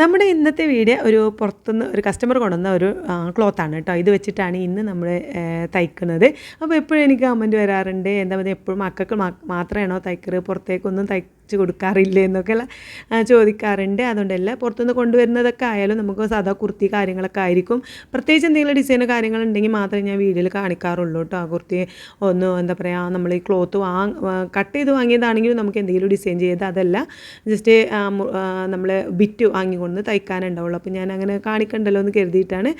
നമ്മുടെ ഇന്നത്തെ വീഡിയോ ഒരു പുറത്തുനിന്ന് ഒരു കസ്റ്റമർ കൊണ്ടുവന്ന ഒരു ക്ലോത്താണ് കേട്ടോ. ഇത് വെച്ചിട്ടാണ് ഇന്ന് നമ്മൾ തയ്ക്കുന്നത്. അപ്പോൾ എപ്പോഴും എനിക്ക് കമന്റ് വരാറുണ്ട്. എന്താ പറയുക എപ്പോഴും മക്കൾക്ക് മാത്രമാണോ തയ്ക്കറ്? പുറത്തേക്കൊന്നും തയ്ച്ച് കൊടുക്കാറില്ല എന്നൊക്കെ ചോദിക്കാറുണ്ട്. അതുകൊണ്ടല്ല പുറത്തുനിന്ന് കൊണ്ടുവരുന്നതൊക്കെ ആയാലും നമുക്ക് സാധാ കുർത്തി കാര്യങ്ങളൊക്കെ ആയിരിക്കും. പ്രത്യേകിച്ച് എന്തെങ്കിലും ഡിസൈൻ കാര്യങ്ങളുണ്ടെങ്കിൽ മാത്രമേ ഞാൻ വീഡിയോയിൽ കാണിക്കാറുള്ളൂ കേട്ടോ. ആ കുർത്തി ഒന്ന് എന്താ പറയുക നമ്മൾ ഈ ക്ലോത്ത് വാ കട്ട് ചെയ്ത് വാങ്ങിയതാണെങ്കിലും നമുക്ക് എന്തെങ്കിലും ഡിസൈൻ ചെയ്ത് അതല്ല ജസ്റ്റ് നമ്മൾ ബിറ്റ് വാങ്ങിക്കൊണ്ട് തയ്ക്കാനുണ്ടാവുള്ളൂ. അപ്പോൾ ഞാൻ അങ്ങനെ കാണിക്കണ്ടല്ലോ എന്ന് കരുതിയിട്ടാണ്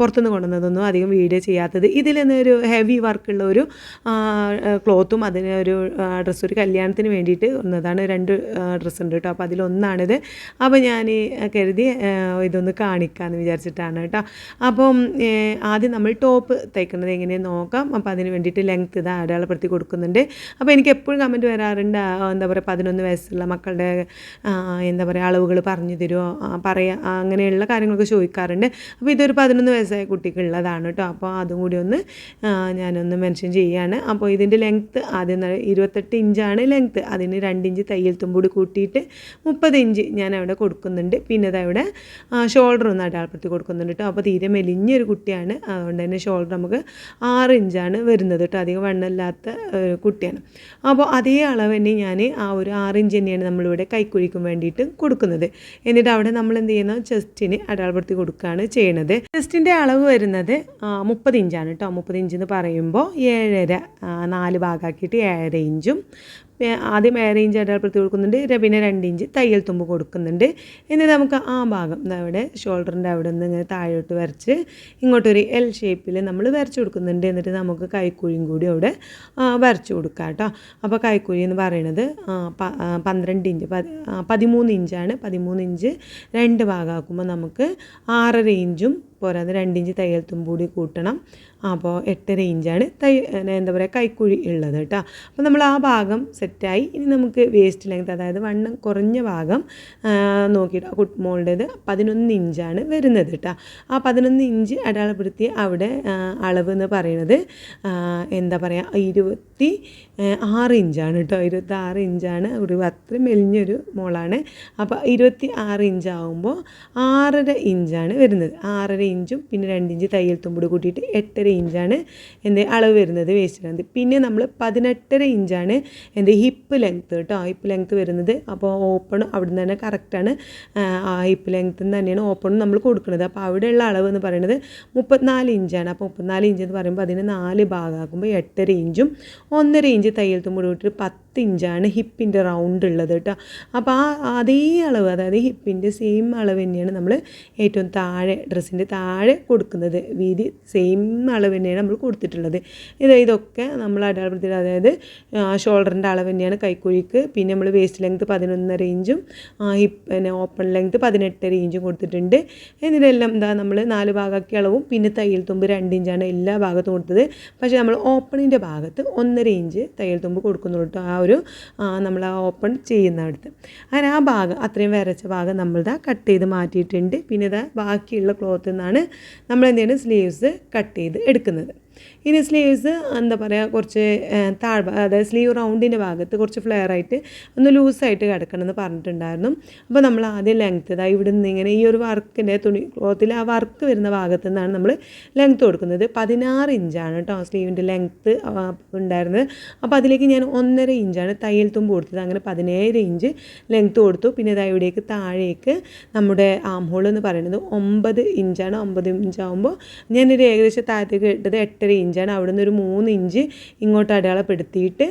പുറത്തുനിന്ന് കൊണ്ടുവന്നതൊന്നും അധികം വീഡിയോ ചെയ്യാത്തത്. ഇതിൽ നിന്ന് ഒരു ഹെവി വർക്കുള്ള ഒരു ക്ലോത്തും അതിന് ഒരു ഡ്രസ്സ് ഒരു കല്യാണത്തിന് വേണ്ടിയിട്ട് വന്നതാണ്. രണ്ട് ഡ്രസ്സ് ഉണ്ട് കേട്ടോ. അപ്പോൾ അതിലൊന്നാണിത്. അപ്പോൾ ഞാൻ കരുതി ഇതൊന്ന് കാണിക്കാമെന്ന് വിചാരിച്ചിട്ടാണ് കേട്ടോ. അപ്പം ആദ്യം നമ്മൾ ടോപ്പ് തയ്ക്കുന്നത് എങ്ങനെയെന്ന് നോക്കാം. അപ്പോൾ അതിന് വേണ്ടിയിട്ട് ലെങ്ത്ത് ഇതാ അടയാളപ്പെടുത്തി കൊടുക്കുന്നുണ്ട്. അപ്പോൾ എനിക്ക് എപ്പോഴും കമന്റ് വരാറുണ്ട് എന്താ പറയുക പതിനൊന്ന് വയസ്സുള്ള മക്കളുടെ എന്താ പറയുക അളവുകൾ പറഞ്ഞു തരുമോ പറയാ അങ്ങനെയുള്ള കാര്യങ്ങളൊക്കെ ചോദിക്കാറുണ്ട്. അപ്പോൾ ഇതൊരു പതിനൊന്ന് വയസ്സായ കുട്ടിക്കുള്ളതാണ് കേട്ടോ. അപ്പോൾ അതും കൂടി ഒന്ന് ഞാനൊന്ന് മെൻഷൻ ചെയ്യുകയാണ് അപ്പോൾ ഇതിന്റെ ലെങ്ത്ത് ആദ്യം ഇരുപത്തെട്ട് ഇഞ്ചാണ് ലെങ്ത്ത് അതിന് രണ്ട് ഇഞ്ച് തയ്യൽ തുമ്പൂടി കൂട്ടിയിട്ട് മുപ്പത് ഇഞ്ച് ഞാൻ അവിടെ കൊടുക്കുന്നുണ്ട്. പിന്നെ അതവിടെ ഷോൾഡർ ഒന്ന് അടയാളപ്പെടുത്തി കൊടുക്കുന്നുണ്ട് കേട്ടോ അപ്പോൾ തീരെ മെലിഞ്ഞൊരു കുട്ടിയാണ്. അതുകൊണ്ട് തന്നെ ഷോൾഡർ നമുക്ക് ആറ് ഇഞ്ചാണ് വരുന്നത് കേട്ടോ അധികം വണ്ണമില്ലാത്ത കുട്ടിയാണ്. അപ്പോൾ അതേ അളവ് തന്നെ ഞാൻ ആ ഒരു ആറ് ഇഞ്ച് തന്നെയാണ് നമ്മളിവിടെ കൈക്കുഴിക്കും വേണ്ടിയിട്ട് കൊടുക്കുന്നത്. എന്നിട്ട് അവിടെ നമ്മൾ എന്ത് ചെയ്യുന്ന? ചെസ്റ്റിന് അടയാളപ്പെടുത്തി കൊടുക്കുകയാണ് ചെയ്യണത്. ചെസ്റ്റിന്റെ അളവ് വരുന്നത് മുപ്പത് ഇഞ്ചാണ് കേട്ടോ മുപ്പത് ഇഞ്ച് എന്ന് പറയുമ്പോൾ ഏഴര നാല് ഭാഗമാക്കിയിട്ട് ഏഴര ഇഞ്ചും ആദ്യം ഏഴര ഇഞ്ച് അടയാളപ്പെടുത്തി കൊടുക്കുന്നുണ്ട്. പിന്നെ രണ്ട് ഇഞ്ച് തയ്യൽ തുമ്പ് കൊടുക്കുന്നുണ്ട്. എന്നിട്ട് നമുക്ക് ആ ഭാഗം അവിടെ ഷോൾഡറിന്റെ അവിടെ നിന്ന് ഇങ്ങനെ താഴോട്ട് വരച്ച് ഇങ്ങോട്ടൊരു എൽ ഷേപ്പിൽ നമ്മൾ വരച്ച് കൊടുക്കുന്നുണ്ട്. എന്നിട്ട് നമുക്ക് കൈക്കുഴിയും കൂടി അവിടെ വരച്ച് കൊടുക്കാം കേട്ടോ. അപ്പോൾ കൈക്കുഴി എന്ന് പറയുന്നത് പന്ത്രണ്ട് ഇഞ്ച് പതിമൂന്ന് ഇഞ്ചാണ് പതിമൂന്ന് ഇഞ്ച് രണ്ട് ഭാഗമാക്കുമ്പോൾ നമുക്ക് ആറര ഇഞ്ചും പോരാതെ രണ്ടിഞ്ച് തയ്യൽ തുമ്പൂടി കൂട്ടണം. അപ്പോൾ എട്ട് റേഞ്ചാണ് തൈ എന്താ പറയുക കൈക്കുഴി ഉള്ളത് കേട്ടോ. അപ്പോൾ നമ്മൾ ആ ഭാഗം സെറ്റായി ഇനി നമുക്ക് വേസ്റ്റ് ലെങ്ത് അതായത് വണ്ണം കുറഞ്ഞ ഭാഗം നോക്കിയിട്ട് കുട്ട് മോളുടേത് പതിനൊന്ന് ഇഞ്ചാണ് വരുന്നത് കേട്ടോ. ആ പതിനൊന്ന് ഇഞ്ച് അടയാളപ്പെടുത്തി അവിടെ അളവ് എന്ന് പറയുന്നത് എന്താ പറയുക ഇരുപത്തി ആറ് ഇഞ്ചാണ് കേട്ടോ. ഇരുപത്തി ആറ് ഇഞ്ചാണ് ഒരു അത്ര മെലിഞ്ഞൊരു മോളാണ് അപ്പോൾ ഇരുപത്തി ആറ് ഇഞ്ചാവുമ്പോൾ ആറര ഇഞ്ചാണ് വരുന്നത്. ആറര ഇഞ്ചും പിന്നെ രണ്ട് ഇഞ്ച് തയ്യൽ തുമ്പൂടി കൂട്ടിയിട്ട് എട്ടര ഇഞ്ചാണ് എന്ത് അളവ് വരുന്നത് വേസ്റ്റ് ലെങ്ത് പിന്നെ നമ്മൾ പതിനെട്ടര ഇഞ്ചാണ് എന്റെ ഹിപ്പ് ലെങ്ത്ത് കേട്ടോ ഹിപ്പ് ലെങ്ത്ത് വരുന്നത്. അപ്പോൾ ഓപ്പൺ അവിടെ നിന്ന് തന്നെ കറക്റ്റാണ് ആ ഹിപ്പ് ലെങ്ത്ത് തന്നെയാണ് ഓപ്പൺ നമ്മൾ കൊടുക്കുന്നത്. അപ്പോൾ അവിടെയുള്ള അളവ് എന്ന് പറയുന്നത് മുപ്പത്തിനാല് ഇഞ്ചാണ് അപ്പോൾ മുപ്പത്തിനാല് ഇഞ്ച് എന്ന് പറയുമ്പോൾ അതിന് നാല് ഭാഗമാക്കുമ്പോൾ എട്ടര ഇഞ്ചും ഒന്നര ഇഞ്ച് തയ്യൽ തുമ്പോൾ കൂട്ടിയിട്ട് പത്ത് ഇഞ്ചാണ് ഹിപ്പിന്റെ റൗണ്ട് ഉള്ളത് കേട്ടോ. അപ്പോൾ ആ അതേ അളവ് അതായത് ഹിപ്പിന്റെ സെയിം അളവ് തന്നെയാണ് നമ്മൾ ഏറ്റവും താഴെ ഡ്രസ്സിന്റെ താഴെ കൊടുക്കുന്നത്. വീതി സെയിം അളവ് തന്നെയാണ് നമ്മൾ കൊടുത്തിട്ടുള്ളത്. ഇത് ഇതൊക്കെ നമ്മൾ അടയാളപ്പെടുത്തിയിട്ട് അതായത് ഷോൾഡറിന്റെ അളവ് തന്നെയാണ് കൈക്കുഴിക്ക്. പിന്നെ നമ്മൾ വേസ്റ്റ് ലെങ്ത് പതിനൊന്നര ഇഞ്ചും ഹിപ്പ് പിന്നെ ഓപ്പൺ ലെങ്ത് പതിനെട്ടര ഇഞ്ചും കൊടുത്തിട്ടുണ്ട്. എന്നിട്ടെല്ലാം എന്താ നമ്മൾ നാല് ഭാഗമാക്കിയ അളവും പിന്നെ തയ്യൽ തുമ്പ് രണ്ട് ഇഞ്ചാണ് എല്ലാ ഭാഗത്തും കൊടുത്തത്. പക്ഷേ നമ്മൾ ഓപ്പണിന്റെ ഭാഗത്ത് ഒന്നര ഇഞ്ച് തയ്യൽ തുമ്പ് കൊടുക്കുന്നുള്ളൂ ആ ഒരു നമ്മൾ ആ ഓപ്പൺ ചെയ്യുന്നിടത്ത് അങ്ങനെ ആ ഭാഗം അത്രയും വരച്ച ഭാഗം നമ്മളിതാ കട്ട് ചെയ്ത് മാറ്റിയിട്ടുണ്ട്. പിന്നെ ഇതാ ബാക്കിയുള്ള ക്ലോത്തിൽ നിന്നാണ് നമ്മൾ എന്ത് സ്ലീവ്സ് കട്ട് ചെയ്ത് എടുക്കുന്നത്. ഇനി സ്ലീവ്സ് എന്താ പറയുക കുറച്ച് താഴ് അതായത് സ്ലീവ് റൗണ്ടിന്റെ ഭാഗത്ത് കുറച്ച് ഫ്ലെയർ ആയിട്ട് ഒന്ന് ലൂസായിട്ട് കിടക്കണം എന്ന് പറഞ്ഞിട്ടുണ്ടായിരുന്നു. അപ്പോൾ നമ്മൾ ആദ്യം ലെങ്ത്ത് ഇതാ ഇവിടെ നിന്ന് ഇങ്ങനെ ഈ ഒരു വർക്കിന്റെ തുണി ക്ലോത്തിൽ ആ വർക്ക് വരുന്ന ഭാഗത്തു നിന്നാണ് നമ്മൾ ലെങ്ത്ത് കൊടുക്കുന്നത്. പതിനാറ് ഇഞ്ചാണ് കേട്ടോ സ്ലീവിന്റെ ലെങ്ത്ത് ഉണ്ടായിരുന്നത്. അപ്പോൾ അതിലേക്ക് ഞാൻ ഒന്നര ഇഞ്ചാണ് തയ്യൽ തുമ്പ് കൊടുത്തത്. അങ്ങനെ പതിനേഴ് ഇഞ്ച് ലെങ്ത്ത് കൊടുത്തു. പിന്നെ ഇതാ ഇവിടേക്ക് താഴേക്ക് നമ്മുടെ ആംഹോൾ എന്ന് പറയുന്നത് ഒമ്പത് ഇഞ്ചാണ്. ഒമ്പത് ഇഞ്ചാകുമ്പോൾ ഞാനൊരു ഏകദേശം താഴത്തേക്ക് ഇട്ടത് എട്ടര ഇഞ്ചാണ്. അവിടെ നിന്ന് ഒരു മൂന്ന് ഇഞ്ച് ഇങ്ങോട്ട് അടയാളപ്പെടുത്തിയിട്ട്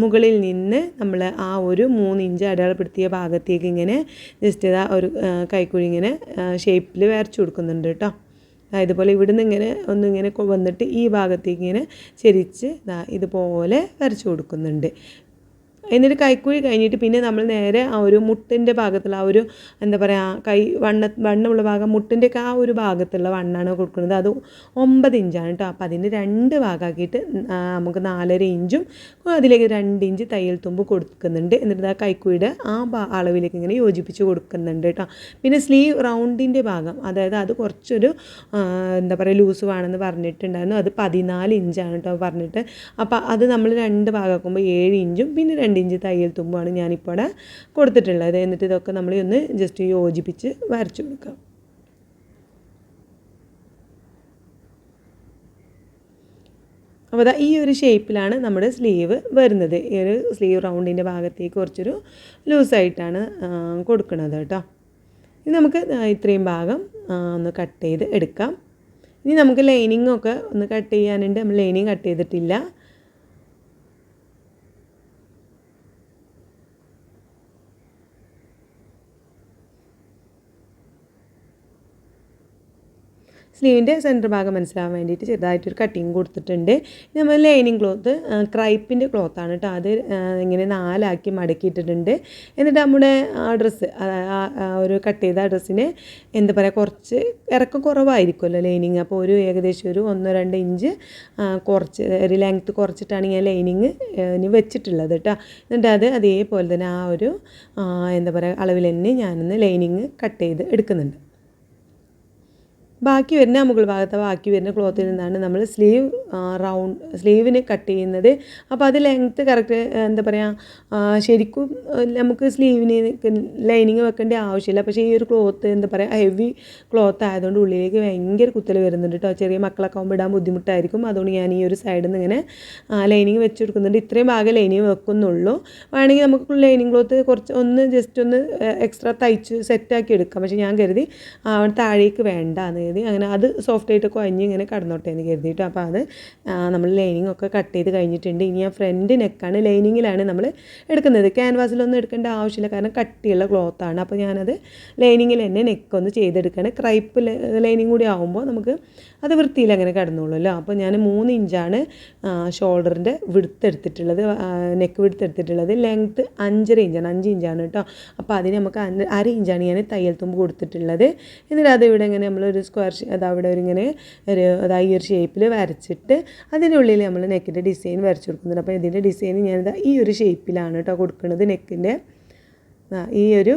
മുകളിൽ നിന്ന് നമ്മൾ ആ ഒരു മൂന്ന് ഇഞ്ച് അടയാളപ്പെടുത്തിയ ഭാഗത്തേക്ക് ഇങ്ങനെ ജസ്റ്റ് ഇതാ ഒരു കൈക്കുഴി ഇങ്ങനെ ഷേപ്പിൽ വരച്ചു കൊടുക്കുന്നുണ്ട് കേട്ടോ ഇതുപോലെ ഇവിടുന്ന് ഇങ്ങനെ ഒന്നിങ്ങനെ വന്നിട്ട് ഈ ഭാഗത്തേക്ക് ഇങ്ങനെ ചെരിച്ച് ഇതുപോലെ വരച്ചു കൊടുക്കുന്നുണ്ട്. എന്നിട്ട് കൈക്കുഴി കഴിഞ്ഞിട്ട് പിന്നെ നമ്മൾ നേരെ ആ ഒരു മുട്ടിന്റെ ഭാഗത്തുള്ള ആ ഒരു എന്താ പറയുക കൈ വണ്ണ വണ്ണമുള്ള ഭാഗം മുട്ടിന്റെയൊക്കെ ആ ഒരു ഭാഗത്തുള്ള വണ്ണാണ് കൊടുക്കുന്നത്. അത് ഒമ്പത് ഇഞ്ചാണ് കേട്ടോ. അപ്പോൾ അതിന്റെ രണ്ട് ഭാഗമാക്കിയിട്ട് നമുക്ക് നാലര ഇഞ്ചും അതിലേക്ക് രണ്ട് ഇഞ്ച് തയ്യൽ തുമ്പ് കൊടുക്കുന്നുണ്ട്. എന്നിട്ട് ആ കൈക്കുഴിയുടെ ആ അളവിലേക്ക് ഇങ്ങനെ യോജിപ്പിച്ച് കൊടുക്കുന്നുണ്ട് കേട്ടോ. പിന്നെ സ്ലീവ് റൗണ്ടിന്റെ ഭാഗം അതായത് അത് കുറച്ചൊരു എന്താ പറയുക ലൂസ് വേണമെന്ന് പറഞ്ഞിട്ടുണ്ടായിരുന്നു. അത് പതിനാല് ഇഞ്ചാണ് കേട്ടോ പറഞ്ഞിട്ട്. അപ്പോൾ അത് നമ്മൾ രണ്ട് ഭാഗമാക്കുമ്പോൾ ഏഴ് ഇഞ്ചും പിന്നെ രണ്ട് രണ്ട് ഇഞ്ച് തയ്യൽ തുമ്പാണ് ഞാനിപ്പോൾ അവിടെ കൊടുത്തിട്ടുള്ളത്. എന്നിട്ട് ഇതൊക്കെ നമ്മൾ ഒന്ന് ജസ്റ്റ് യോജിപ്പിച്ച് വരച്ചു കൊടുക്കാം. അപ്പോൾ ഈ ഒരു ഷേപ്പിലാണ് നമ്മുടെ സ്ലീവ് വരുന്നത്. ഈ ഒരു സ്ലീവ് റൗണ്ടിന്റെ ഭാഗത്തേക്ക് കുറച്ചൊരു ലൂസായിട്ടാണ് കൊടുക്കുന്നത് കേട്ടോ. ഇനി നമുക്ക് ഇത്രയും ഭാഗം ഒന്ന് കട്ട് ചെയ്ത് എടുക്കാം. ഇനി നമുക്ക് ലൈനിങ്ങൊക്കെ ഒന്ന് കട്ട് ചെയ്യാനുണ്ട്. നമ്മൾ ലൈനിങ് കട്ട് ചെയ്തിട്ടില്ല. സ്ലീവിന്റെ സെന്റർ ഭാഗം മനസ്സിലാവാൻ വേണ്ടിയിട്ട് ചെറുതായിട്ടൊരു കട്ടിങ് കൊടുത്തിട്ടുണ്ട്. നമ്മൾ ലൈനിങ് ക്ലോത്ത് ക്രൈപ്പിന്റെ ക്ലോത്താണ് കേട്ടോ അത് ഇങ്ങനെ നാലാക്കി മടക്കിയിട്ടിട്ടുണ്ട്. എന്നിട്ട് നമ്മുടെ ആ ഡ്രസ്സ് ഒരു കട്ട് ചെയ്ത ഡ്രസ്സിന് എന്താ പറയുക കുറച്ച് ഇറക്കം കുറവായിരിക്കുമല്ലോ ലൈനിങ് അപ്പോൾ ഒരു ഏകദേശം ഒരു ഒന്നോ രണ്ട് ഇഞ്ച് കുറച്ച് ഒരു ലെങ്ത്ത് കുറച്ചിട്ടാണ് ഞാൻ ലൈനിങ് വെച്ചിട്ടുള്ളത് കേട്ടോ എന്നിട്ട് അത് അതേപോലെ തന്നെ ആ ഒരു എന്താ പറയുക അളവിൽ തന്നെ ഞാനൊന്ന് ലൈനിങ് കട്ട് ചെയ്ത് എടുക്കുന്നുണ്ട്. ബാക്കി വരുന്ന മുകൾ ഭാഗത്തെ ബാക്കി വരുന്ന ക്ലോത്തിൽ നിന്നാണ് നമ്മൾ സ്ലീവ് റൗണ്ട് സ്ലീവിനെ കട്ട് ചെയ്യുന്നത്. അപ്പോൾ അത് ലെങ്ത്ത് കറക്റ്റ് എന്താ പറയുക ശരിക്കും നമുക്ക് സ്ലീവിന് ലൈനിങ് വെക്കേണ്ട ആവശ്യമില്ല. പക്ഷേ ഈ ഒരു ക്ലോത്ത് എന്താ പറയുക ഹെവി ക്ലോത്ത് ആയതുകൊണ്ട് ഉള്ളിലേക്ക് ഭയങ്കര കുത്തൽ വരുന്നുണ്ട് കേട്ടോ ചെറിയ മക്കളൊക്കെ ആകുമ്പോൾ ഇടാൻ ബുദ്ധിമുട്ടായിരിക്കും. അതുകൊണ്ട് ഞാൻ ഈ ഒരു സൈഡിൽ നിന്ന് ഇങ്ങനെ ലൈനിങ് വെച്ച് കൊടുക്കുന്നുണ്ട്. ഇത്രയും ഭാഗം ലൈനിങ് വെക്കുന്നുള്ളൂ. വേണമെങ്കിൽ നമുക്ക് ലൈനിങ് ക്ലോത്ത് കുറച്ച് ഒന്ന് ജസ്റ്റ് ഒന്ന് എക്സ്ട്രാ തയ്ച്ച് സെറ്റാക്കി എടുക്കാം. പക്ഷേ ഞാൻ കരുതി താഴേക്ക് വേണ്ട കരുതി അങ്ങനെ അത് സോഫ്റ്റ് ആയിട്ട് കുഴഞ്ഞ് ഇങ്ങനെ കടന്നോട്ടെ എന്ന് കരുതിയിട്ട്. അപ്പോൾ അത് നമ്മൾ ലൈനിങ് ഒക്കെ കട്ട് ചെയ്ത് കഴിഞ്ഞിട്ടുണ്ട്. ഇനി ആ ഫ്രണ്ട് നെക്കാണ് ലൈനിങ്ങിലാണ് നമ്മൾ എടുക്കുന്നത്. ക്യാൻവാസിലൊന്നും എടുക്കേണ്ട ആവശ്യമില്ല. കാരണം കട്ടിയുള്ള ക്ലോത്താണ് അപ്പോൾ ഞാനത് ലൈനിങ്ങിൽ തന്നെ നെക്കൊന്ന് ചെയ്തെടുക്കുകയാണ്. ക്രൈപ്പ് ലൈനിങ് കൂടി ആകുമ്പോൾ നമുക്ക് അത് വൃത്തിയിൽ അങ്ങനെ കിടന്നുള്ളൂല്ലോ അപ്പോൾ ഞാൻ മൂന്ന് ഇഞ്ചാണ് ഷോൾഡറിന്റെ വിടുത്ത് എടുത്തിട്ടുള്ളത് നെക്ക് വിടുത്ത് എടുത്തിട്ടുള്ളത്. ലെങ്ത്ത് അഞ്ചര ഇഞ്ചാണ് അഞ്ച് ഇഞ്ചാണ് കേട്ടോ. അപ്പോൾ അതിന് നമുക്ക് അര ഇഞ്ചാണ് ഞാൻ തയ്യൽ തുമ്പ് കൊടുത്തിട്ടുള്ളത്. എന്നിട്ട് അത് ഇവിടെ ഇങ്ങനെ നമ്മളൊരു സ്ക്വയർ അത് അവിടെ ഒരു ഇങ്ങനെ ഒരു അതാ ഈ ഒരു ഷേപ്പിൽ വരച്ചിട്ട് അതിന്റെ ഉള്ളിൽ നമ്മൾ നെക്കിന്റെ ഡിസൈൻ വരച്ചു കൊടുക്കുന്നുണ്ട്. അപ്പോൾ ഇതിന്റെ ഡിസൈൻ ഞാനിതാ ഈ ഒരു ഷേപ്പിലാണ് കേട്ടോ കൊടുക്കുന്നത് നെക്കിന്റെ ഈ ഒരു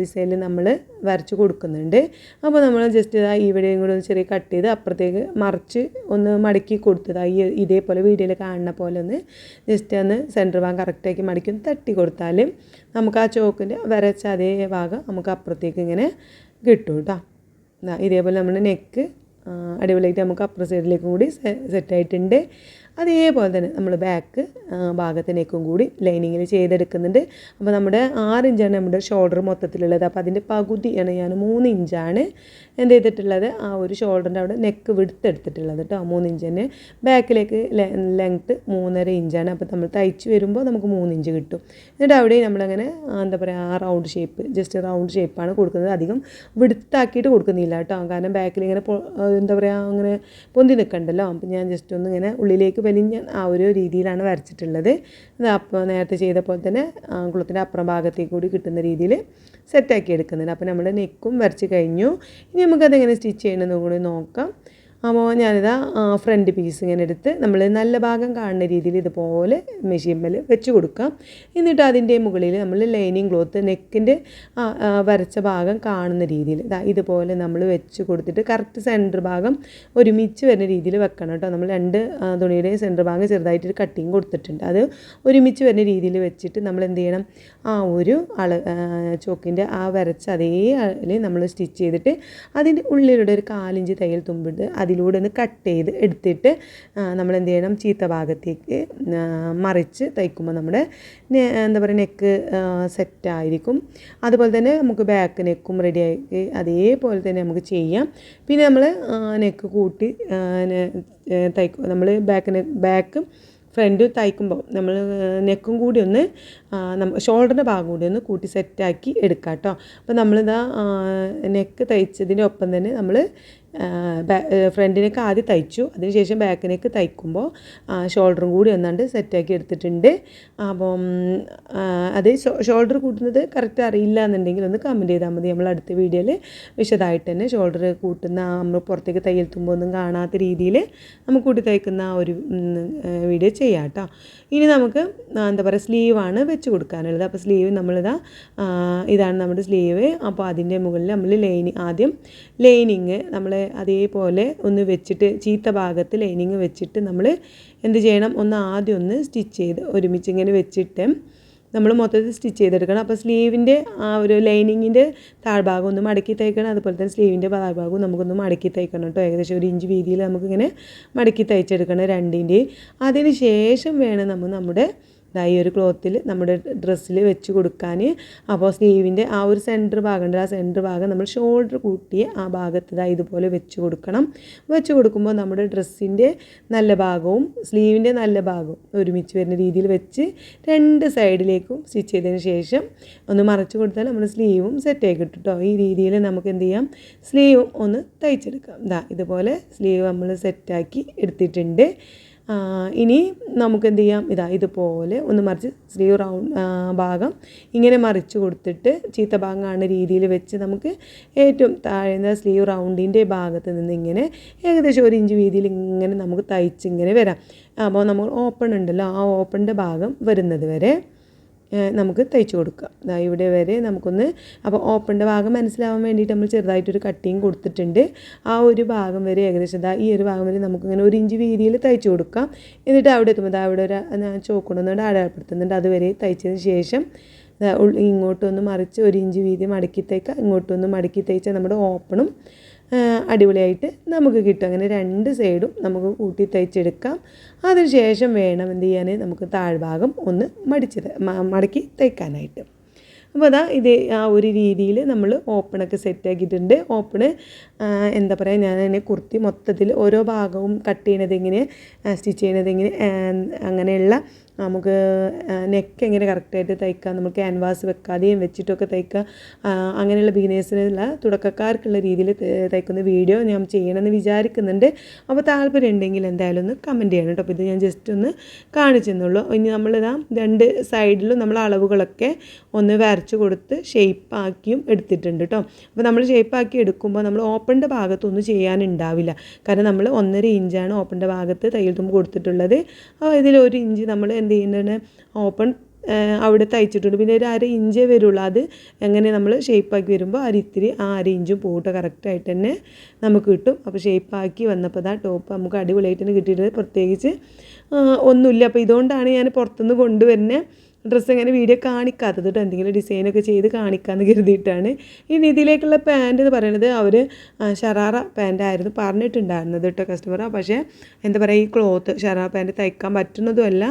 ഡിസൈനിൽ നമ്മൾ വരച്ച് കൊടുക്കുന്നുണ്ട്. അപ്പോൾ നമ്മൾ ജസ്റ്റ് ഇതാ ഇവിടെയും കൂടെ ഒന്ന് ചെറിയ കട്ട് ചെയ്ത് അപ്പുറത്തേക്ക് മറിച്ച് ഒന്ന് മടക്കി കൊടുത്തതാ ഈ ഇതേപോലെ വീഡിയോയിൽ കാണുന്ന പോലെ ഒന്ന് ജസ്റ്റ് ഒന്ന് സെന്റർ ഭാഗം കറക്റ്റാക്കി മടക്കി ഒന്ന് തട്ടി കൊടുത്താൽ നമുക്ക് ആ ചോക്കിന്റെ വരച്ച അതേ ഭാഗം നമുക്ക് അപ്പുറത്തേക്ക് ഇങ്ങനെ കിട്ടും കേട്ടോ ഇതേപോലെ നമ്മുടെ നെക്ക് അടിപൊളിയായിട്ട് നമുക്ക് അപ്പുറ സൈഡിലേക്കും കൂടി സെറ്റായിട്ടുണ്ട് അതേപോലെ തന്നെ നമ്മൾ ബാക്ക് ഭാഗത്തിനേക്കും കൂടി ലൈനിങ്ങിൽ ചെയ്തെടുക്കുന്നുണ്ട്. അപ്പോൾ നമ്മുടെ ആറ് ഇഞ്ചാണ് നമ്മുടെ ഷോൾഡർ മൊത്തത്തിലുള്ളത്. അപ്പോൾ അതിന്റെ പകുതിയാണ് ഞാൻ മൂന്ന് ഇഞ്ചാണ് എന്ത് ചെയ്തിട്ടുള്ളത്? ആ ഒരു ഷോൾഡറിന്റെ അവിടെ നെക്ക് വിടുത്തെടുത്തിട്ടുള്ളത് കേട്ടോ മൂന്ന് ഇഞ്ച് തന്നെ. ബാക്കിലേക്ക് ലെങ്ത്ത് മൂന്നര ഇഞ്ചാണ് അപ്പോൾ നമ്മൾ തയ്ച്ച് വരുമ്പോൾ നമുക്ക് മൂന്ന് ഇഞ്ച് കിട്ടും. എന്നിട്ട് അവിടെ നമ്മളങ്ങനെ എന്താ പറയുക ആ റൗണ്ട് ഷേപ്പ് ജസ്റ്റ് റൗണ്ട് ഷേപ്പാണ് കൊടുക്കുന്നത്. അധികം വിടുത്താക്കിയിട്ട് കൊടുക്കുന്നില്ല കേട്ടോ കാരണം ബാക്കിൽ ഇങ്ങനെ എന്താ പറയുക അങ്ങനെ പൊന്തി നിൽക്കണ്ടല്ലോ അപ്പോൾ ഞാൻ ജസ്റ്റ് ഒന്ന് ഇങ്ങനെ ഉള്ളിലേക്ക് വലിഞ്ഞ ആ ഒരു രീതിയിലാണ് വരച്ചിട്ടുള്ളത്. അപ്പോൾ നേരത്തെ ചെയ്ത പോലെ തന്നെ കുളത്തിന്റെ അപ്പുറം ഭാഗത്തേക്ക് കൂടി കിട്ടുന്ന രീതിയിൽ സെറ്റാക്കി എടുക്കുന്നുണ്ട് അപ്പോൾ നമ്മൾ നെക്കും വരച്ച് കഴിഞ്ഞു. ഇനി നമുക്കതെങ്ങനെ സ്റ്റിച്ച് ചെയ്യണമെന്ന് കൂടി നോക്കാം. അപ്പോൾ ഞാനിതാ ഫ്രണ്ട് പീസ് ഇങ്ങനെ എടുത്ത് നമ്മൾ നല്ല ഭാഗം കാണുന്ന രീതിയിൽ ഇതുപോലെ മെഷീൻമേൽ വെച്ച് കൊടുക്കാം. എന്നിട്ട് അതിന്റെ മുകളിൽ നമ്മൾ ലൈനിങ് ക്ലോത്ത് നെക്കിന്റെ വരച്ച ഭാഗം കാണുന്ന രീതിയിൽ ഇതാ ഇതുപോലെ നമ്മൾ വെച്ച് കൊടുത്തിട്ട് കറക്റ്റ് സെന്റർ ഭാഗം ഒരുമിച്ച് വരുന്ന രീതിയിൽ വെക്കണം കേട്ടോ. നമ്മൾ രണ്ട് തുണിയുടെ സെന്റർ ഭാഗം ചെറുതായിട്ടൊരു കട്ടിങ് കൊടുത്തിട്ടുണ്ട്. അത് ഒരുമിച്ച് വരുന്ന രീതിയിൽ വെച്ചിട്ട് നമ്മൾ എന്ത് ചെയ്യണം? ആ ഒരു അള ചോക്കിന്റെ ആ വരച്ച അതേ അളവിൽ നമ്മൾ സ്റ്റിച്ച് ചെയ്തിട്ട് അതിന്റെ ഉള്ളിലൂടെ ഒരു കാലിഞ്ച് തയ്യൽ തുമ്പിട്ട് അതിലൂടെ ഒന്ന് കട്ട് ചെയ്ത് എടുത്തിട്ട് നമ്മൾ എന്ത് ചെയ്യണം? ചീത്ത ഭാഗത്തേക്ക് മറിച്ച് തയ്ക്കുമ്പോൾ നമ്മുടെ എന്താ പറയുക നെക്ക് സെറ്റായിരിക്കും അതുപോലെ തന്നെ നമുക്ക് ബാക്ക് നെക്കും റെഡി ആയി അതേപോലെ തന്നെ നമുക്ക് ചെയ്യാം. പിന്നെ നമ്മൾ നെക്ക് കൂട്ടി തയ്ക്കും നമ്മൾ ബാക്ക് നെക്ക് ബാക്ക് ഫ്രണ്ട് തയ്ക്കുമ്പോൾ നമ്മൾ നെക്കും കൂടി ഒന്ന് ഷോൾഡറിന്റെ ഭാഗം കൂടി ഒന്ന് കൂട്ടി സെറ്റാക്കി എടുക്കാം കേട്ടോ. അപ്പോൾ നമ്മളിതാ നെക്ക് തയ്ച്ചതിന്റെ ഒപ്പം തന്നെ നമ്മൾ ഫ്രണ്ടിനേക്ക് ആദ്യം തയ്ച്ചു. അതിനുശേഷം ബാക്കിനേക്ക് തയ്ക്കുമ്പോൾ ഷോൾഡറും കൂടി ഒന്നാണ്ട് സെറ്റാക്കി എടുത്തിട്ടുണ്ട്. അപ്പം അത് ഷോൾഡർ കൂട്ടുന്നത് കറക്റ്റ് അറിയില്ല എന്നുണ്ടെങ്കിൽ ഒന്ന് കമന്റ് ചെയ്താൽ മതി. നമ്മൾ അടുത്ത വീഡിയോയിൽ വിശദമായിട്ട് തന്നെ ഷോൾഡർ കൂട്ടുന്ന നമ്മൾ പുറത്തേക്ക് തയ്യൽ തുമ്പോൾ ഒന്നും കാണാത്ത രീതിയിൽ നമുക്ക് കൂട്ടി തയ്ക്കുന്ന ഒരു വീഡിയോ ചെയ്യാം കേട്ടോ. ഇനി നമുക്ക് എന്താ പറയുക സ്ലീവാണ് വെച്ച് കൊടുക്കാനുള്ളത്. അപ്പോൾ സ്ലീവ് നമ്മളിതാ ഇതാണ് നമ്മുടെ സ്ലീവ്. അപ്പോൾ അതിന്റെ മുകളിൽ നമ്മൾ ലൈനിങ് ആദ്യം ലൈനിങ് നമ്മൾ അതേപോലെ ഒന്ന് വെച്ചിട്ട് ചീത്ത ഭാഗത്ത് ലൈനിങ് വെച്ചിട്ട് നമ്മൾ എന്ത് ചെയ്യണം? ഒന്ന് ആദ്യം ഒന്ന് സ്റ്റിച്ച് ചെയ്ത് ഒരുമിച്ച് ഇങ്ങനെ വെച്ചിട്ട് നമ്മൾ മൊത്തത്തിൽ സ്റ്റിച്ച് ചെയ്തെടുക്കണം. അപ്പോൾ സ്ലീവിന്റെ ആ ഒരു ലൈനിങ്ങിന്റെ താഴ്ഭാഗം ഒന്ന് മടക്കി തയ്ക്കണം. അതുപോലെ തന്നെ സ്ലീവിന്റെ താഴ്ഭാഗവും നമുക്കൊന്ന് മടക്കി തയ്ക്കണം കേട്ടോ. ഏകദേശം ഒരു ഇഞ്ച് വീതിയിൽ നമുക്കിങ്ങനെ മടക്കി തയ്ച്ചെടുക്കണം രണ്ടിന്റെയും. അതിന് ശേഷം വേണം നമ്മൾ നമ്മുടെ ഈ ഒരു ക്ലോത്തിൽ നമ്മുടെ ഡ്രസ്സിൽ വെച്ച് കൊടുക്കാൻ അപ്പോൾ സ്ലീവിന്റെ ആ ഒരു സെന്റർ ഭാഗമുണ്ട് ആ സെന്റർ ഭാഗം നമ്മൾ ഷോൾഡർ കൂട്ടി ആ ഭാഗത്ത് ഇതാ ഇതുപോലെ വെച്ച് കൊടുക്കണം. വെച്ച് കൊടുക്കുമ്പോൾ നമ്മുടെ ഡ്രസ്സിന്റെ നല്ല ഭാഗവും സ്ലീവിന്റെ നല്ല ഭാഗവും ഒരുമിച്ച് വരുന്ന രീതിയിൽ വെച്ച് രണ്ട് സൈഡിലേക്കും സ്റ്റിച്ച് ചെയ്തതിന് ശേഷം ഒന്ന് മറച്ച് കൊടുത്താൽ നമ്മുടെ സ്ലീവും സെറ്റായി കിട്ടും കേട്ടോ ഈ രീതിയിൽ നമുക്ക് എന്ത് ചെയ്യാം? സ്ലീവും ഒന്ന് തയ്ച്ചെടുക്കാം. ഇതാ ഇതുപോലെ സ്ലീവ് നമ്മൾ സെറ്റാക്കി എടുത്തിട്ടുണ്ട്. ഇനി നമുക്ക് എന്ത് ചെയ്യാം? ഇതാ ഇതുപോലെ ഒന്ന് മറിച്ച് സ്ലീവ് റൗണ്ട് ഭാഗം ഇങ്ങനെ മറിച്ച് കൊടുത്തിട്ട് ചീത്ത ഭാഗം കാണുന്ന രീതിയിൽ വെച്ച് നമുക്ക് ഏറ്റവും താഴ്ന്ന സ്ലീവ് റൗണ്ടിന്റെ ഭാഗത്ത് നിന്ന് ഇങ്ങനെ ഏകദേശം ഒരു ഇഞ്ച് വീതിയിൽ ഇങ്ങനെ നമുക്ക് തയ്ച്ച് ഇങ്ങനെ വരാം. അപ്പോൾ നമ്മൾ ഓപ്പൺ ഉണ്ടല്ലോ ആ ഓപ്പണിന്റെ ഭാഗം വരുന്നത് വരെ നമുക്ക് തയ്ച്ചു കൊടുക്കാം ദാ ഇവിടെ വരെ നമുക്കൊന്ന് അപ്പോൾ ഓപ്പണിന്റെ ഭാഗം മനസ്സിലാവാൻ വേണ്ടിയിട്ട് നമ്മൾ ചെറുതായിട്ടൊരു കട്ടിങ് കൊടുത്തിട്ടുണ്ട്. ആ ഒരു ഭാഗം വരെ ഏകദേശം ദാ ഈ ഒരു ഭാഗം വരെ നമുക്കിങ്ങനെ ഒരു ഇഞ്ച് വീതിയിൽ തയ്ച്ചു കൊടുക്കാം. എന്നിട്ട് അവിടെ എത്തുമ്പോൾ ദാ അവിടെ ഒരു ഞാൻ ചോക്കൊണ്ടുവന്നുകൊണ്ട് അടയാളപ്പെടുത്തുന്നുണ്ട്. അതുവരെ തയ്ച്ചതിന് ശേഷം ഇങ്ങോട്ടൊന്ന് മറിച്ച് ഒരു ഇഞ്ച് വീതി മടക്കി തയ്ക്കുക. ഇങ്ങോട്ടൊന്ന് മടക്കി തയ്ച്ചാൽ നമ്മുടെ ഓപ്പണും അടിപൊളിയായിട്ട് നമുക്ക് കിട്ടും. അങ്ങനെ രണ്ട് സൈഡും നമുക്ക് കൂട്ടി തയ്ച്ചെടുക്കാം. അതിനുശേഷം വേണം എന്ത് ചെയ്യാൻ? നമുക്ക് താഴ്ഭാഗം ഒന്ന് മടിച്ച് മടക്കി തയ്ക്കാനായിട്ട്. അപ്പോൾ അതാ ഇത് ആ ഒരു രീതിയിൽ നമ്മൾ ഓപ്പണൊക്കെ സെറ്റാക്കിയിട്ടുണ്ട് ഓപ്പണ് എന്താ പറയുക ഞാൻ അതിനെ കുർത്തി മൊത്തത്തിൽ ഓരോ ഭാഗവും കട്ട് ചെയ്യണത് എങ്ങനെ സ്റ്റിച്ച് ചെയ്യണത് എങ്ങനെ അങ്ങനെയുള്ള നമുക്ക് നെക്ക് എങ്ങനെ കറക്റ്റായിട്ട് തയ്ക്കാം നമ്മൾ ക്യാൻവാസ് വെക്കാതെയും വെച്ചിട്ടൊക്കെ തയ്ക്കുക അങ്ങനെയുള്ള ബിഗിനേഴ്സിനുള്ള തുടക്കക്കാർക്കുള്ള രീതിയിൽ തയ്ക്കുന്ന വീഡിയോ ഞാൻ ചെയ്യണമെന്ന് വിചാരിക്കുന്നുണ്ട്. അപ്പോൾ താല്പര്യം ഉണ്ടെങ്കിൽ എന്തായാലും ഒന്ന് കമന്റ് ചെയ്യണം കേട്ടോ. അപ്പോൾ ഇത് ഞാൻ ജസ്റ്റ് ഒന്ന് കാണിച്ചെന്നുള്ളൂ. ഇനി നമ്മൾ നമ്മളിതാ രണ്ട് സൈഡിലും നമ്മൾ അളവുകളൊക്കെ ഒന്ന് വരച്ച് കൊടുത്ത് ഷേപ്പാക്കിയും എടുത്തിട്ടുണ്ട് കേട്ടോ. അപ്പോൾ നമ്മൾ ഷേപ്പാക്കി എടുക്കുമ്പോൾ നമ്മൾ ഓപ്പണിന്റെ ഭാഗത്തൊന്നും ചെയ്യാനുണ്ടാവില്ല. കാരണം നമ്മൾ ഒന്നര ഇഞ്ചാണ് ഓപ്പണിന്റെ ഭാഗത്ത് തയ്യൽ തുമ്പ് കൊടുത്തിട്ടുള്ളത്. അപ്പോൾ ഇതിൽ ഒരു ഇഞ്ച് നമ്മൾ എന്ത് ചെയ്യുന്നതാണ് ഓപ്പൺ അവിടെ തയ്ച്ചിട്ടുണ്ട് പിന്നെ ഒരു അര ഇഞ്ചേ വരുള്ളൂ. അത് എങ്ങനെ നമ്മൾ ഷേപ്പാക്കി വരുമ്പോൾ അര ഇത്തിരി ആ അര ഇഞ്ചും പോട്ട് കറക്റ്റായിട്ട് തന്നെ നമുക്ക് കിട്ടും. അപ്പോൾ ഷേപ്പാക്കി വന്നപ്പോൾ ആ ടോപ്പ് നമുക്ക് അടിപൊളിയായിട്ട് തന്നെ കിട്ടിയിട്ടുണ്ട്. പ്രത്യേകിച്ച് ഒന്നുമില്ല. അപ്പോൾ ഇതുകൊണ്ടാണ് ഞാൻ പുറത്തുനിന്ന് കൊണ്ടുവരുന്നത് ഡ്രസ്സ് എങ്ങനെ വീഡിയോ കാണിക്കാത്തത് കേട്ടോ എന്തെങ്കിലും ഡിസൈനൊക്കെ ചെയ്ത് കാണിക്കാമെന്ന് കരുതിയിട്ടാണ്. ഈ രീതിയിലേക്കുള്ള പാന്റ് എന്ന് പറയുന്നത് അവർ ഷറാറ പാന്റായിരുന്നു പറഞ്ഞിട്ടുണ്ടായിരുന്നത് കേട്ടോ കസ്റ്റമർ പക്ഷേ എന്താ പറയുക ഈ ക്ലോത്ത് ഷറാറ പാന്റ് തയ്ക്കാൻ പറ്റുന്നതുമല്ല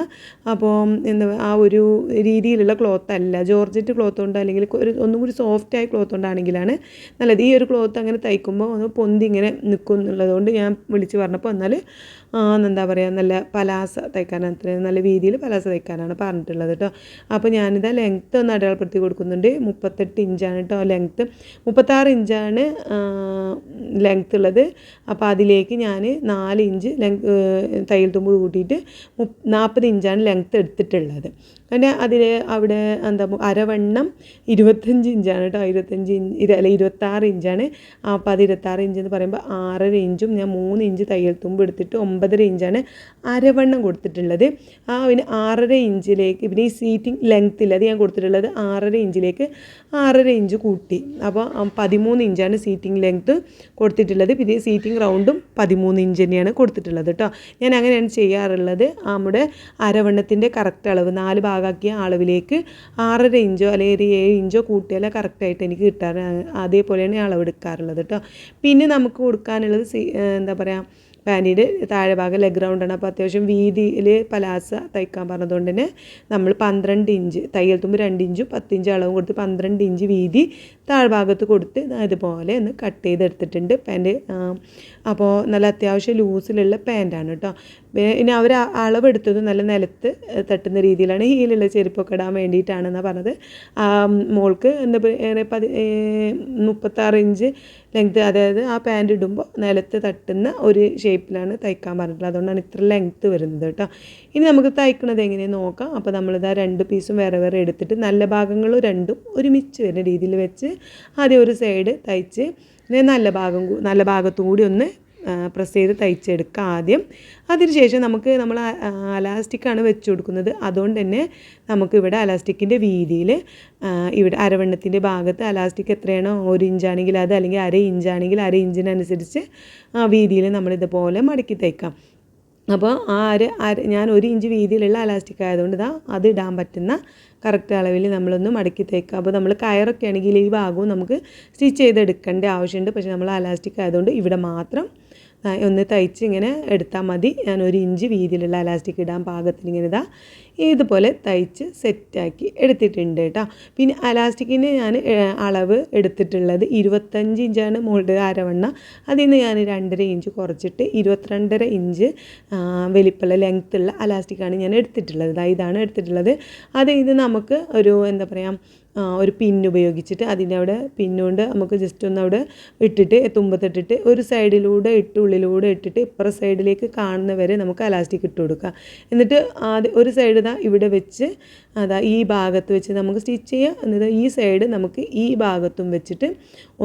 അപ്പോൾ എന്താ ആ ഒരു രീതിയിലുള്ള ക്ലോത്ത് അല്ല. ജോർജറ്റ് ക്ലോത്ത് കൊണ്ട് അല്ലെങ്കിൽ ഒരു ഒന്നും കൂടി സോഫ്റ്റ് ആയ ക്ലോത്ത് കൊണ്ടാണെങ്കിലാണ് നല്ലത്. ഈ ഒരു ക്ലോത്ത് അങ്ങനെ തയ്ക്കുമ്പോൾ ഒന്ന് പൊന്തി ഇങ്ങനെ നിൽക്കും എന്നുള്ളതുകൊണ്ട് ഞാൻ വിളിച്ച് പറഞ്ഞപ്പോൾ എന്നാൽ എന്താ പറയുക നല്ല പലാസ തയ്ക്കാൻ അത്രയും നല്ല രീതിയിൽ പലാസ തയ്ക്കാനാണ് പറഞ്ഞിട്ടുള്ളത് കേട്ടോ അപ്പോൾ ഞാനിതാ ലെങ്ത്ത് ഒന്ന് അടയാളപ്പെടുത്തി കൊടുക്കുന്നുണ്ട്. മുപ്പത്തെട്ട് ഇഞ്ചാണ് കേട്ടോ ലെങ്ത്ത് മുപ്പത്താറ് ഇഞ്ചാണ് ലെങ്ത്ത് ഉള്ളത്. അപ്പോൾ അതിലേക്ക് ഞാൻ നാല് ഇഞ്ച് ലെങ് തയ്യൽ തുമ്പ് കൂട്ടിയിട്ട് നാൽപ്പത് ഇഞ്ചാണ് ലെങ്ത്ത് എടുത്തിട്ടുള്ളത്. പിന്നെ അതിൽ അവിടെ എന്താ അരവണ്ണം ഇരുപത്തഞ്ച് ഇഞ്ചാണ് കേട്ടോ. ഇരുപത്തഞ്ച് ഇഞ്ച് അല്ല ഇരുപത്താറ് ഇഞ്ചാണ്. അപ്പോൾ അത് ഇരുപത്താറ് ഇഞ്ച് എന്ന് പറയുമ്പോൾ ആറര ഇഞ്ചും ഞാൻ മൂന്ന് ഇഞ്ച് തയ്യൽ തുമ്പ് എടുത്തിട്ട് ഒമ്പതര ഇഞ്ചാണ് അരവണ്ണം കൊടുത്തിട്ടുള്ളത്. ആ പിന്നെ ആറര ഇഞ്ചിലേക്ക് പിന്നെ ഈ സീറ്റിംഗ് ലെങ്ത്തിൽ അത് ഞാൻ കൊടുത്തിട്ടുള്ളത് ആറര ഇഞ്ചിലേക്ക് ആറര ഇഞ്ച് കൂട്ടി. അപ്പോൾ പതിമൂന്ന് ഇഞ്ചാണ് സീറ്റിംഗ് ലെങ്ത്ത് കൊടുത്തിട്ടുള്ളത്. പിന്നെ സീറ്റിംഗ് റൗണ്ടും പതിമൂന്ന് ഇഞ്ച് തന്നെയാണ് കൊടുത്തിട്ടുള്ളത് കേട്ടോ. ഞാൻ അങ്ങനെയാണ് ചെയ്യാറുള്ളത്. നമ്മുടെ അരവണ്ണത്തിന്റെ കറക്റ്റ് അളവ് നാല് ഭാഗമാക്കിയ അളവിലേക്ക് ആറര ഇഞ്ചോ അല്ലെങ്കിൽ ഒരു ഏഴ് ഇഞ്ചോ കൂട്ടിയാൽ കറക്റ്റായിട്ട് എനിക്ക് കിട്ടാറ് അതേപോലെയാണ് ഞാൻ അളവെടുക്കാറുള്ളത് കേട്ടോ. പിന്നെ നമുക്ക് കൊടുക്കാനുള്ളത് എന്താ പറയുക പാന്റിന്റെ താഴെ ഭാഗം ലെഗ് റൗണ്ടാണ് അപ്പോൾ അത്യാവശ്യം വീതിയിൽ പലാസ തയ്ക്കാൻ പറഞ്ഞതുകൊണ്ട് തന്നെ നമ്മൾ പന്ത്രണ്ട് ഇഞ്ച് തയ്യൽ തുമ്പ് രണ്ട് ഇഞ്ചും പത്ത് ഇഞ്ച് അളവും കൊടുത്ത് പന്ത്രണ്ട് ഇഞ്ച് വീതി താഴ്ഭാഗത്ത് കൊടുത്ത് അതുപോലെ ഒന്ന് കട്ട് ചെയ്തെടുത്തിട്ടുണ്ട്. പാന്റ് അപ്പോൾ നല്ല അത്യാവശ്യം ലൂസിലുള്ള പാന്റാണ് കേട്ടോ ഇനി അവർ അളവെടുത്തത് നല്ല നിലത്ത് തട്ടുന്ന രീതിയിലാണ് ഹീലുള്ള ചെരുപ്പൊക്കെ ഇടാൻ വേണ്ടിയിട്ടാണെന്നാണ് പറഞ്ഞത്. മോൾക്ക് എന്താ പറയുക പതി മുപ്പത്താറ് ഇഞ്ച് ലെങ്ത് അതായത് ആ പാന്റ് ഇടുമ്പോൾ നിലത്ത് തട്ടുന്ന ഒരു ഷേപ്പിലാണ് തയ്ക്കാൻ പറഞ്ഞിട്ടുള്ളത്. അതുകൊണ്ടാണ് ഇത്ര ലെങ്ത്ത് വരുന്നത് കേട്ടോ ഇനി നമുക്ക് തയ്ക്കണത് എങ്ങനെയെന്ന് നോക്കാം. അപ്പോൾ നമ്മളിതാ രണ്ട് പീസും വേറെ വേറെ എടുത്തിട്ട് നല്ല ഭാഗങ്ങളും രണ്ടും ഒരുമിച്ച് വരുന്ന രീതിയിൽ വെച്ച് ആദ്യം ഒരു സൈഡ് തയ്ച്ച് നല്ല ഭാഗം നല്ല ഭാഗത്തും കൂടി ഒന്ന് പ്രസ് ചെയ്ത് തയ്ച്ചെടുക്കുക ആദ്യം. അതിനുശേഷം നമുക്ക് നമ്മൾ അലാസ്റ്റിക്കാണ് വെച്ച് കൊടുക്കുന്നത്. അതുകൊണ്ട് തന്നെ നമുക്കിവിടെ അലാസ്റ്റിക്കിന്റെ വീതിയിൽ ഇവിടെ അരവണ്ണത്തിന്റെ ഭാഗത്ത് അലാസ്റ്റിക് എത്രയാണോ? ഒരു ഇഞ്ചാണെങ്കിൽ അത് അല്ലെങ്കിൽ അര ഇഞ്ചാണെങ്കിൽ അര ഇഞ്ചിനനുസരിച്ച് വീതിയിൽ നമ്മളിതുപോലെ മടക്കി തയ്ക്കാം. അപ്പോൾ ആ അര അര ഞാൻ ഒരു ഇഞ്ച് വീതിയിലുള്ള അലാസ്റ്റിക് ആയതുകൊണ്ട് ഇതാ അത് ഇടാൻ പറ്റുന്ന കറക്റ്റ് അളവിൽ നമ്മളൊന്ന് മടക്കി തേക്കുക. അപ്പോൾ നമ്മൾ കയറൊക്കെ ആണെങ്കിൽ ഈ ഭാഗവും നമുക്ക് സ്റ്റിച്ച് ചെയ്തെടുക്കേണ്ട ആവശ്യമുണ്ട്. പക്ഷേ നമ്മൾ അലാസ്റ്റിക് ആയതുകൊണ്ട് ഇവിടെ മാത്രം ഒന്ന് തയ്ച്ച് ഇങ്ങനെ എടുത്താൽ മതി. ഞാൻ ഒരു ഇഞ്ച് വീതിയിലുള്ള അലാസ്റ്റിക് ഇടാൻ പാകത്തിന് ഇങ്ങനെ ഇതാ ഇതുപോലെ തയ്ച്ച് സെറ്റാക്കി എടുത്തിട്ടുണ്ട് കേട്ടോ. പിന്നെ അലാസ്റ്റിക്കിന് ഞാൻ അളവ് എടുത്തിട്ടുള്ളത് ഇരുപത്തഞ്ച് ഇഞ്ചാണ് മോളുടെ അരവണ്ണ. അതിൽ നിന്ന് ഞാൻ രണ്ടര ഇഞ്ച് കുറച്ചിട്ട് ഇരുപത്തിരണ്ടര ഇഞ്ച് വലിപ്പമുള്ള ലെങ്ത്തുള്ള അലാസ്റ്റിക്കാണ് ഞാൻ എടുത്തിട്ടുള്ളത്. ഇതാണ് എടുത്തിട്ടുള്ളത്. അത് ഇത് നമുക്ക് ഒരു എന്താ പറയുക ഒരു പിൻ ഉപയോഗിച്ചിട്ട് അതിന്റെ അവിടെ പിന്നുകൊണ്ട് നമുക്ക് ജസ്റ്റ് ഒന്ന് അവിടെ ഇട്ടിട്ട് തുമ്പത്തിട്ടിട്ട് ഒരു സൈഡിലൂടെ ഇട്ട് ഉള്ളിലൂടെ ഇട്ടിട്ട് ഇപ്പുറ സൈഡിലേക്ക് കാണുന്ന വരെ നമുക്ക് അലാസ്റ്റിക് ഇട്ട് കൊടുക്കാം. എന്നിട്ട് ആദ്യം ഒരു സൈഡ് ഇതാ ഇവിടെ വെച്ച് അതാ ഈ ഭാഗത്ത് വെച്ച് നമുക്ക് സ്റ്റിച്ച് ചെയ്യാം. എന്നിട്ട് ഈ സൈഡ് നമുക്ക് ഈ ഭാഗത്തും വെച്ചിട്ട്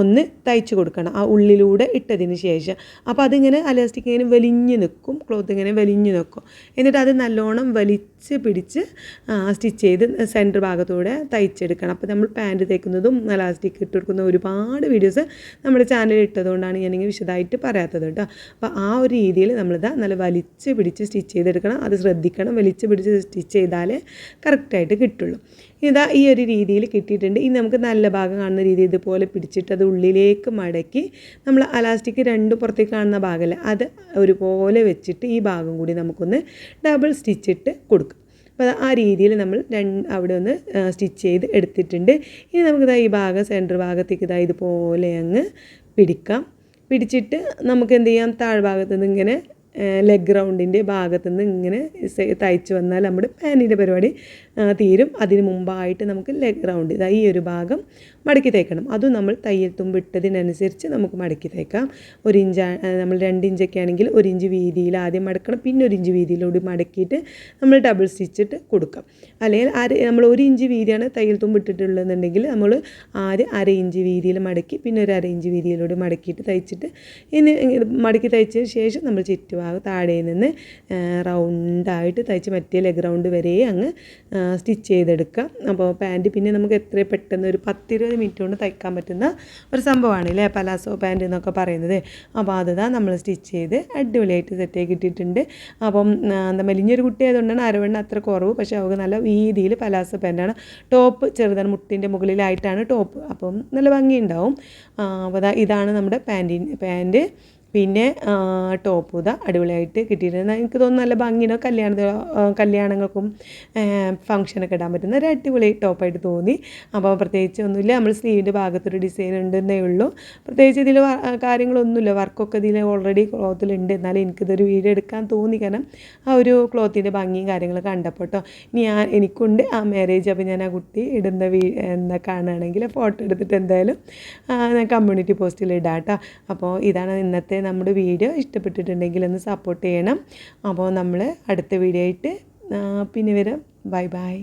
ഒന്ന് തയ്ച്ച് കൊടുക്കണം ആ ഉള്ളിലൂടെ ഇട്ടതിന് ശേഷം. അപ്പോൾ അതിങ്ങനെ അലാസ്റ്റിക് ഇങ്ങനെ വലിഞ്ഞ് നിൽക്കും ക്ലോത്ത് ഇങ്ങനെ വലിഞ്ഞ് നിൽക്കും. എന്നിട്ട് അത് നല്ലോണം വലിച്ച് പിടിച്ച് സ്റ്റിച്ച് ചെയ്ത് സെന്റർ ഭാഗത്തൂടെ തയ്ച്ചെടുക്കണം. അപ്പോൾ നമ്മൾ പാന്റ് തേക്കുന്നതും ഇലാസ്റ്റിക് ഇട്ട് കൊടുക്കുന്ന ഒരുപാട് വീഡിയോസ് നമ്മുടെ ചാനലിൽ ഇട്ടതുകൊണ്ടാണ് ഞാനിങ്ങനെ വിശദമായിട്ട് പറയാത്തത് കേട്ടോ. അപ്പോൾ ആ ഒരു രീതിയിൽ നമ്മളിതാ നല്ല വലിച്ച് പിടിച്ച് സ്റ്റിച്ച് ചെയ്തെടുക്കണം. അത് ശ്രദ്ധിക്കണം. വലിച്ച് പിടിച്ച് സ്റ്റിച്ച് ചെയ്താലേ കറക്റ്റായിട്ട് കിട്ടുള്ളൂ. ഇതാ ഈ ഒരു രീതിയിൽ കിട്ടിയിട്ടുണ്ട്. ഇനി നമുക്ക് നല്ല ഭാഗം കാണുന്ന രീതിയിൽ ഇതുപോലെ പിടിച്ചിട്ട് അത് ഉള്ളിലേക്ക് മടക്കി നമ്മൾ അലാസ്റ്റിക് രണ്ടും പുറത്തേക്ക് കാണുന്ന ഭാഗമല്ലേ? അത് ഒരുപോലെ വെച്ചിട്ട് ഈ ഭാഗം കൂടി നമുക്കൊന്ന് ഡബിൾ സ്റ്റിച്ചിട്ട് കൊടുക്കും. അപ്പോൾ ആ രീതിയിൽ നമ്മൾ രണ്ട് അവിടെ ഒന്ന് സ്റ്റിച്ച് ചെയ്ത് എടുത്തിട്ടുണ്ട്. ഇനി നമുക്കിതാ ഈ ഭാഗം സെന്റർ ഭാഗത്തേക്ക് ഇതാ ഇതുപോലെ അങ്ങ് പിടിക്കാം. പിടിച്ചിട്ട് നമുക്ക് എന്ത് ചെയ്യാം? താഴ്ഭാഗത്ത് നിന്ന് ഇങ്ങനെ ലെഗ് റൗണ്ടിന്റെ ഭാഗത്തുനിന്ന് ഇങ്ങനെ തയ്ച്ച് വന്നാൽ നമ്മുടെ പാനിന്റെ പരിപാടി തീരും. അതിന് മുമ്പായിട്ട് നമുക്ക് ലെഗ് റൗണ്ട് ഈ ഒരു ഭാഗം മടക്കി തേക്കണം. അതും നമ്മൾ തയ്യൽ തുമ്പിട്ടതിനനുസരിച്ച് നമുക്ക് മടക്കി തേക്കാം. ഒരു ഇഞ്ച് നമ്മൾ രണ്ട് ഇഞ്ചൊക്കെ ആണെങ്കിൽ ഒരു ഇഞ്ച് വീതിയിൽ ആദ്യം മടക്കണം. പിന്നെ ഒരു ഇഞ്ച് വീതിയിലൂടെ മടക്കിയിട്ട് നമ്മൾ ഡബിൾ സ്റ്റിച്ചിട്ട് കൊടുക്കാം. അല്ലെങ്കിൽ അര നമ്മൾ ഒരു ഇഞ്ച് വീതിയാണ് തയ്യൽ തുമ്പിട്ടിട്ടുള്ളതെന്നുണ്ടെങ്കിൽ നമ്മൾ ആദ്യം അര ഇഞ്ച് വീതിയിൽ മടക്കി പിന്നെ ഒരു അര ഇഞ്ച് വീതിയിലൂടെ മടക്കിയിട്ട് തയ്ച്ചിട്ട് ഇനി മടക്കി തയ്ച്ചതിന് ശേഷം നമ്മൾ ചുറ്റുഭാഗം താഴെ നിന്ന് റൗണ്ടായിട്ട് തയ്ച്ച് മറ്റേ ലെഗ് റൗണ്ട് വരെ അങ്ങ് സ്റ്റിച്ച് ചെയ്തെടുക്കാം. അപ്പോൾ പാന്റ് പിന്നെ നമുക്ക് എത്ര പെട്ടെന്ന് ഒരു പത്തിരുപത് മിനിറ്റ് കൊണ്ട് തയ്ക്കാൻ പറ്റുന്ന ഒരു സംഭവമാണ് അല്ലേ പലാസോ പാന്റ് എന്നൊക്കെ പറയുന്നത്. അപ്പോൾ അതുതാ നമ്മൾ സ്റ്റിച്ച് ചെയ്ത് അടിപൊളിയായിട്ട് സെറ്റാക്കി ഇട്ടിട്ടുണ്ട് അപ്പം എന്താ മെലിഞ്ഞൊരു കുട്ടി ആയതുകൊണ്ടാണ് അരവണ്ണ അത്ര കുറവ്. പക്ഷേ അവൾക്ക് നല്ല വീതിയിൽ പലാസോ പാന്റാണ് ടോപ്പ് ചെറുതാണ് മുട്ടിന്റെ മുകളിലായിട്ടാണ് ടോപ്പ്. അപ്പം നല്ല ഭംഗിയുണ്ടാവും. അപ്പോൾ ഇതാണ് നമ്മുടെ പാന്റിൻ പാന്റ് പിന്നെ ടോപ്പ് ഇതാ അടിപൊളിയായിട്ട് കിട്ടിയിട്ടുണ്ട്. എനിക്ക് തോന്നുന്നു നല്ല ഭംഗിനോ കല്യാണ കല്യാണങ്ങൾക്കും ഫംഗ്ഷനൊക്കെ ഇടാൻ പറ്റുന്ന ഒരു അടിപൊളി ടോപ്പായിട്ട് തോന്നി. അപ്പോൾ പ്രത്യേകിച്ച് ഒന്നുമില്ല നമ്മൾ സ്ലീവിന്റെ ഭാഗത്തൊരു ഡിസൈൻ ഉണ്ടെന്നേ ഉള്ളൂ. പ്രത്യേകിച്ച് ഇതിൽ കാര്യങ്ങളൊന്നുമില്ല. വർക്കൊക്കെ ഇതിൽ ഓൾറെഡി ക്ലോത്തിലുണ്ട് എന്നാലും എനിക്കിതൊരു വീഡിയോ എടുക്കാൻ തോന്നി. കാരണം ആ ഒരു ക്ലോത്തിന്റെ ഭംഗിയും കാര്യങ്ങളൊക്കെ കണ്ടപ്പോൾ കേട്ടോ ഇനി ഞാൻ എനിക്കുണ്ട്. ആ മാരേജ് അപ്പോൾ ഞാൻ ആ കുട്ടി ഇടുന്ന വീ എന്താ കാണുകയാണെങ്കിൽ ഫോട്ടോ എടുത്തിട്ട് എന്തായാലും ആ, ഞാൻ കമ്മ്യൂണിറ്റി പോസ്റ്റിൽ ഇടാം കേട്ടോ അപ്പോൾ ഇതാണ് ഇന്നത്തെ നമ്മുടെ വീഡിയോ ഇഷ്ടപ്പെട്ടിട്ടുണ്ടെങ്കിൽ ഒന്ന് സപ്പോർട്ട് ചെയ്യണം. അപ്പോൾ നമ്മൾ അടുത്ത വീഡിയോ ആയിട്ട് പിന്നെ വരാം. Bye bye